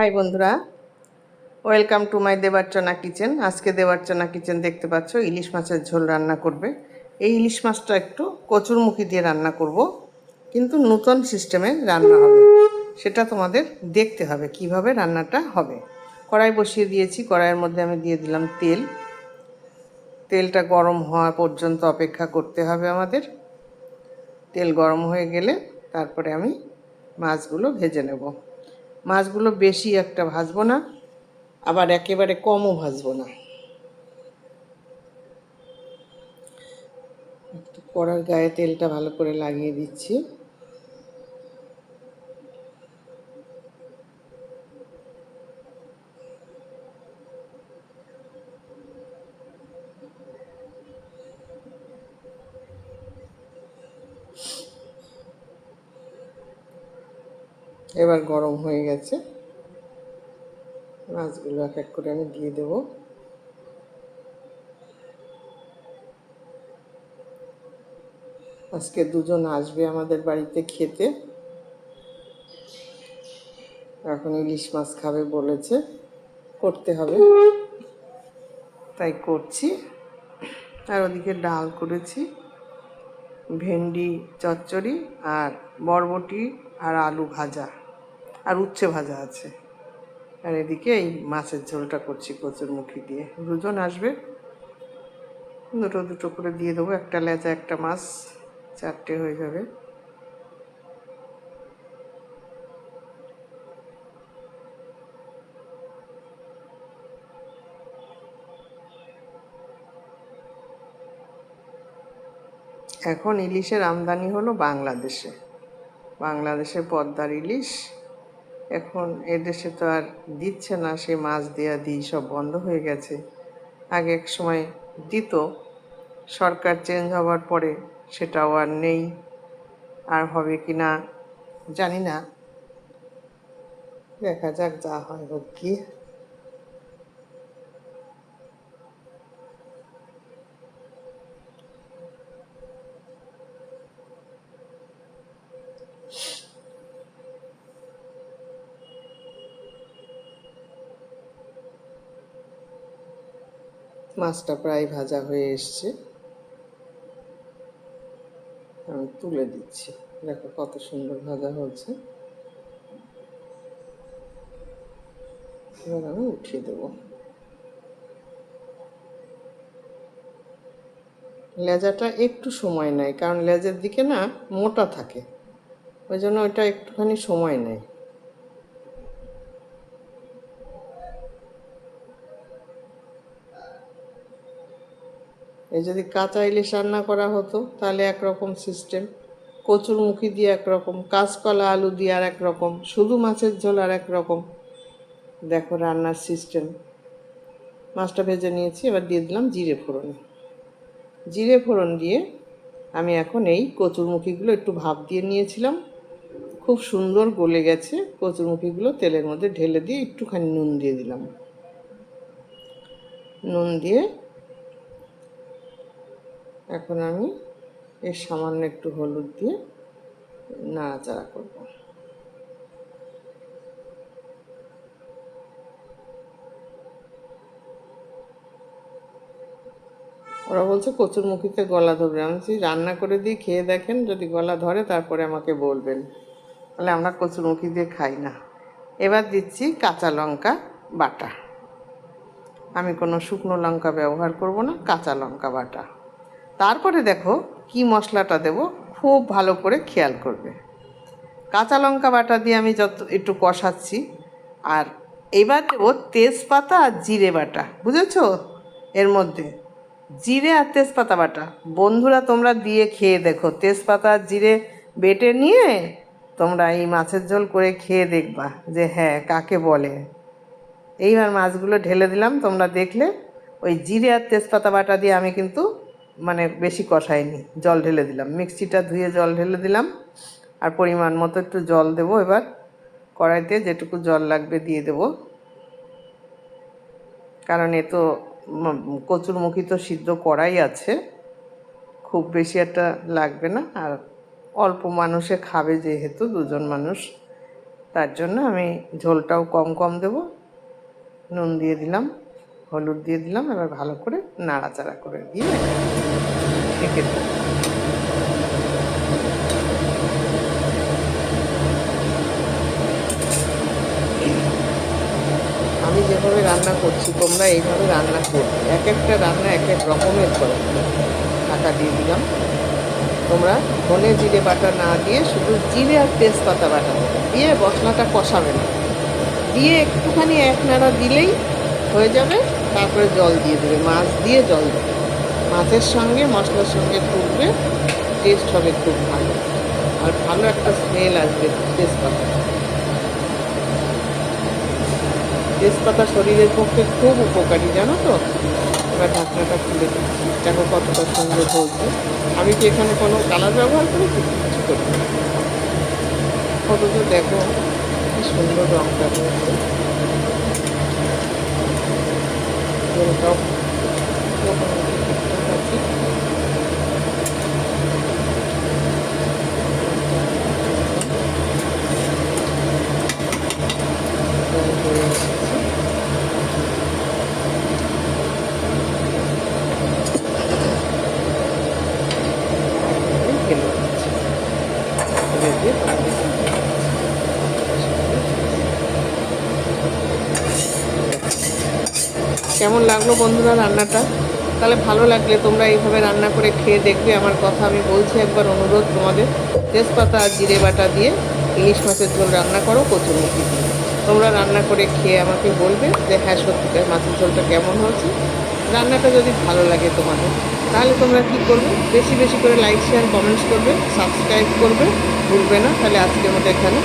High বন্ধুরা, welcome to my Debarchana kitchen. আজকে Debarchana kitchen দেখতে পাচ্ছ, ইলিশ মাছের ঝোল রান্না করবে। এই ইলিশ মাছটা একটু কচুরমুখী দিয়ে রান্না করব, কিন্তু নূতন সিস্টেমে রান্না হবে। সেটা তোমাদের দেখতে হবে, কীভাবে রান্নাটা হবে। কড়াই বসিয়ে দিয়েছি, কড়াইয়ের মধ্যে আমি দিয়ে দিলাম তেল। তেলটা গরম হওয়া পর্যন্ত অপেক্ষা করতে হবে আমাদের। তেল গরম হয়ে গেলে তারপরে আমি মাছগুলো ভেজে নেব। মাছগুলো বেশি একটা ভাজবো না, আবার একেবারে কমও ভাজবো না। কড়ার গায়ে তেলটা ভালো করে লাগিয়ে দিচ্ছি। এবার গরম হয়ে গেছে। মাছগুলো এক এক করে আমি দিয়ে দেবো। আজকে দুজন আসবে আমাদের বাড়িতে খেতে। এখন ইলিশ মাছ খাবে বলেছে। করতে হবে। তাই করছি। আর ওদিকে ডাল করেছি। ভেন্ডি, চচ্চড়ি আর বরবটি আর আলু ভাজা। আর উচ্ছে ভাজা আছে। আর এদিকে এই মাছের ঝোলটা করছি কচুরমুখী দিয়ে। দুজন আসবে। দুটো দুটো করে দিয়ে দেবো। একটা লেজা একটা মাছ। চারটে হয়ে যাবে। এখন ইলিশের আমদানি হলো বাংলাদেশে। বাংলাদেশে পদ্মার ইলিশ এখন এদেশে তো আর দিচ্ছে না, সেই মাছ দেয়া দিই, সব বন্ধ হয়ে গেছে। আগে এক সময় দিত, সরকার চেঞ্জ হওয়ার পরে সেটাও আর নেই। আর হবে কি না, জানি না। দেখা যাক যা হয়, হোক কি। মাছটা প্রায় ভাজা হয়ে এসছে। আমি তুলে দিচ্ছি। দেখো কত সুন্দর ভাজা হচ্ছে এবার আমি উঠিয়ে দেবো। লেজাটা একটু সময় নেয়, কারণ লেজের দিকে না মোটা থাকে। ওই জন্য ওইটা একটুখানি সময় নেয়। এই যদি কাঁচা ইলিশ রান্না করা হতো, তাহলে একরকম সিস্টেম কচুরমুখী দিয়ে একরকম, কাঁচকলা আলু দিয়ে আর একরকম, শুধু মাছের ঝোল আর একরকম। দেখো রান্নার সিস্টেম মাছটা ভেজে নিয়েছি, এবার দিয়ে দিলাম জিরে ফোড়ন। জিরে ফোড়ন দিয়ে আমি এখন এই কচুরমুখীগুলো একটু ভাপ দিয়ে নিয়েছিলাম। খুব সুন্দর গলে গেছে, কচুরমুখীগুলো তেলের মধ্যে ঢেলে দিয়ে একটুখানি নুন দিয়ে দিলাম। নুন দিয়ে এখন আমি এর সামান্য একটু হলুদ দিয়ে নাড়াচাড়া করব। ওরা বলছে, কচুর কচুরমুখিতে গলা ধরবে। আমি রান্না করে দিয়ে খেয়ে দেখেন, যদি গলা ধরে তারপরে আমাকে বলবেন। তাহলে আমরা কচুর কচুরমুখি দিয়ে খাই না। এবার দিচ্ছি কাঁচা লঙ্কা বাটা। আমি কোনো শুকনো লঙ্কা ব্যবহার করব না, কাঁচা লঙ্কা বাটা। তারপরে দেখো কি মশলাটা দেব, খুব ভালো করে খেয়াল করবে। কাঁচা লঙ্কা বাটা দিয়ে আমি যত একটু কষাচ্ছি, আর এবার দেবো তেজপাতা আর জিরে বাটা, বুঝেছ? এর মধ্যে জিরে আর তেজপাতা বাটা। বন্ধুরা, তোমরা দিয়ে খেয়ে দেখো, তেজপাতা আর জিরে বেটে নিয়ে তোমরা এই মাছের ঝোল করে খেয়ে দেখবা যে হ্যাঁ কাকে বলে। এইবার মাছগুলো ঢেলে দিলাম, তোমরা দেখলে ওই জিরে আর তেজপাতা বাটা দিয়ে আমি কিন্তু মানে বেশি কষাইনি জল ঢেলে দিলাম। মিক্সিটা ধুয়ে জল ঢেলে দিলাম, আর পরিমাণ মতো একটু জল দেবো এবার। কড়াইতে যেটুকু জল লাগবে দিয়ে দেবো। কারণ এ তো কচুরমুখী তো সিদ্ধ করাই আছে। খুব বেশি একটা লাগবে না, আর অল্প মানুষে খাবে যেহেতু, দুজন মানুষ। তার জন্য আমি ঝোলটাও কম কম দেব, নুন দিয়ে দিলাম। হলুদ দিয়ে দিলাম, এবার ভালো করে নাড়াচাড়া করে দিয়ে ঢেকে দেবো। আমি যেভাবে রান্না করছি, তোমরা এইভাবে রান্না করবে। এক একটা রান্না এক এক রকমের করে ঢাকা দিয়ে দিলাম। তোমরা ধনে জিরে বাটা না দিয়ে শুধু জিরে আর তেজপাতা বাটা দিয়ে মশলাটা কষাবে না। দিয়ে একটুখানি এক নাড়া দিলেই হয়ে যাবে তারপরে জল দিয়ে দেবে, মাছ দিয়ে জল দেবে। মাছের সঙ্গে মশলার সঙ্গে ফুটবে টেস্ট হবে খুব ভালো। আর ভালো একটা স্মেল আসবে তেজপাতা। তেজপাতা শরীরের পক্ষে খুব উপকারী, জানো তো? এবার ঢাকনাটা খুলে দিচ্ছি। দেখো কতটা সুন্দর হয়েছে। আমি কি এখানে কোনো কালার ব্যবহার করেছি? কিছু করি না। অথচ দেখো কি সুন্দর রঙটা হয়েছে। ঝোলটাও মোটামুটি ঠিকঠাক আছে জল হয়ে এসেছে একেবারে ঢেলে দিচ্ছি ঢেলে দিয়ে পানি কেমন লাগল বন্ধুরা রান্নাটা? তাহলে ভালো লাগলে তোমরা এইভাবে রান্না করে খেয়ে দেখবে আমার কথা। আমি বলছি একবার অনুরোধ তোমাদের, তেজপাতা আর জিরে বাটা দিয়ে ইলিশ মাছের ঝোল রান্না করো কচুরমুখি তোমরা রান্না করে খেয়ে আমাকে বলবে যে হ্যাঁ সত্যিকার মাছের ঝোলটা কেমন হয়েছে। রান্নাটা যদি ভালো লাগে তোমাদের, তাহলে তোমরা কি করবে? বেশি বেশি করে লাইক শেয়ার কমেন্টস করবে সাবস্ক্রাইব করবে। ভুলবে না, তাহলে আজকের মতো এখানে